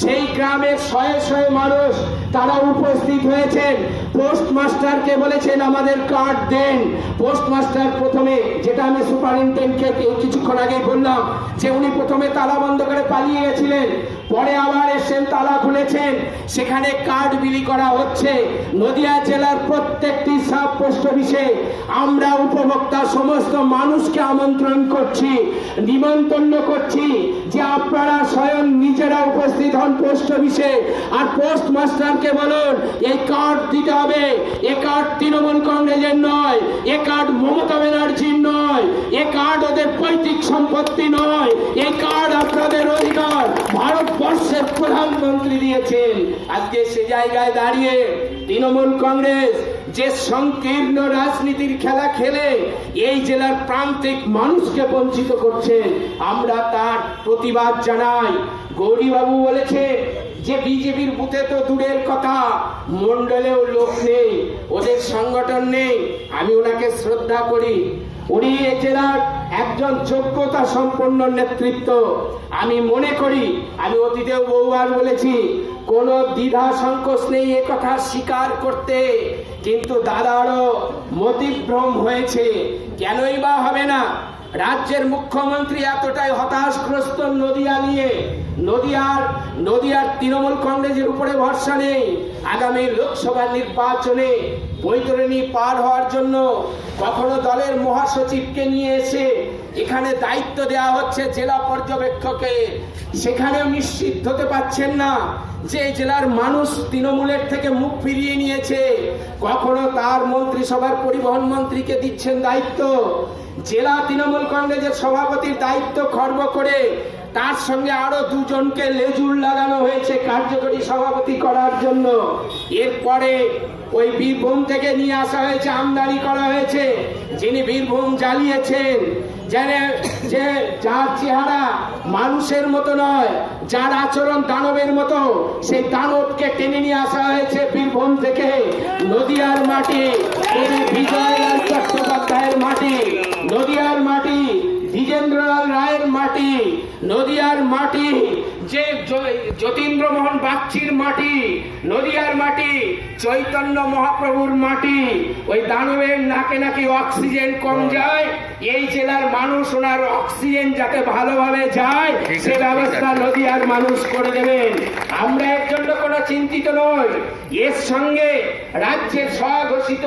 সেই গ্রামের শয়ে শয়ে মানুষ তারা উপস্থিত হয়েছেন। পোস্টমাস্টারকে বলেছেন, আমাদের কার্ড দেন। পোস্টমাস্টার প্রথমে, যেটা আমি সুপারিনটেন্ডেন্টকে কিছুক্ষণ আগেই বললাম, যে উনি প্রথমে তালা বন্ধ করে পালিয়ে গেছিলেন। পরে আবার এসেছেন, তালা খুলেছেন। সেখানে কার্ড বিলি করা হচ্ছে। নদিয়া জেলার প্রত্যেকটি সাব পোস্ট অফিসে আমরা উপভোক্তা সমস্ত মানুষকে আমন্ত্রণ করছি, নিমন্ত্রণ করছি যে আপনারা স্বয়ং নিজেরা উপস্থিত হন পোস্ট অফিসে। আর পোস্ট মাস্টারকে বলুন, এই কার্ড দিতে হবে। এ কার্ড তৃণমূল কংগ্রেসের নয়, এ কার্ড মমতা ব্যানার্জির নয়, এ কার্ড ওদের পৈতৃক সম্পত্তি নয় এই কার্ড ভারতবর্ষের প্রধানমন্ত্রী দিয়েছেন। আজকে সে জায়গায় দাঁড়িয়ে তৃণমূল কংগ্রেস যে সংকীর্ণ রাজনীতির খেলা খেলে এই জেলার প্রান্তিক মানুষকে বঞ্চিত করছে, আমরা তার প্রতিবাদ জানাই। গৌরীবাবু বলেছে যে বিজেপির বুথে তো দূরের কথা মন্ডলেও লোক নেই, ওদের সংগঠন নেই, আমি ওনাকে শ্রদ্ধা করি। উনি এ জেলার একজন যোগ্যতা সম্পন্ন নেতৃত্ব। আমি মনে করি, আমি অতীতেও বহুবার বলেছি, কোনো দ্বিধা সংকোচ নেই কথা স্বীকার করতে। কিন্তু দাদারও মতিভ্রম হয়েছে। কেনই বা হবে না? রাজ্যের মুখ্যমন্ত্রী এতটাই হতাশগ্রস্ত নদিয়া নিয়ে। নদিয়ার নদিয়ার তৃণমূল কংগ্রেসের উপরে ভরসা নেই। আগামী লোকসভা নির্বাচনে বৈতরণী পার হওয়ার জন্য কখনো দলের মহাসচিবকে নিয়ে এসে এখানে দায়িত্ব দেওয়া হচ্ছে জেলা পর্যবেক্ষকে সেখানেও নিশ্চিত হতে পারছেন না যে জেলার মানুষ তৃণমূলের থেকে মুখ ফিরিয়ে নিয়েছে। কখনো তার মন্ত্রিসভার পরিবহন মন্ত্রীকে দিচ্ছেন দায়িত্ব। জেলা তৃণমূল কংগ্রেসের সভাপতির দায়িত্ব খর্ব করে তার সঙ্গে আরও দুজনকে লেজুর লাগানো হয়েছে কার্যকরী সভাপতি করার জন্য। এরপরে ওই বীরভূম থেকে নিয়ে আসা হয়েছে, আমদানি করা হয়েছে। যিনি বীরভূম জ্বালিয়েছেন যে যার চেহারা মানুষের মতো নয়, যার আচরণ দানবের মতো, সেই দানবকে টেনে নিয়ে আসা হয়েছে বীরভূম থেকে নদিয়ার মাটি। বিজয়লাল চট্টোপাধ্যায়ের মাটি, নদিয়ার মাটি, দ্বিজেন্দ্রলাল রায়ের মাটি, নদিয়ার মাটি। যে য- যতীন্দ্র মোহন বাগচির মাটি নদিয়ার মাটি চৈতন্য মহাপ্রভুর মাটি ওই দানবের নাকে নাকি অক্সিজেন কম যায় এই জেলার মানুষ ওনার অক্সিজেন যাতে ভালোভাবে যায় সে ব্যবস্থা নদিয়ার মানুষ করে দেবেন। আমরা এর জন্য কোনো চিন্তিত নই। এর সঙ্গে রাজ্যের স্বঘোষিত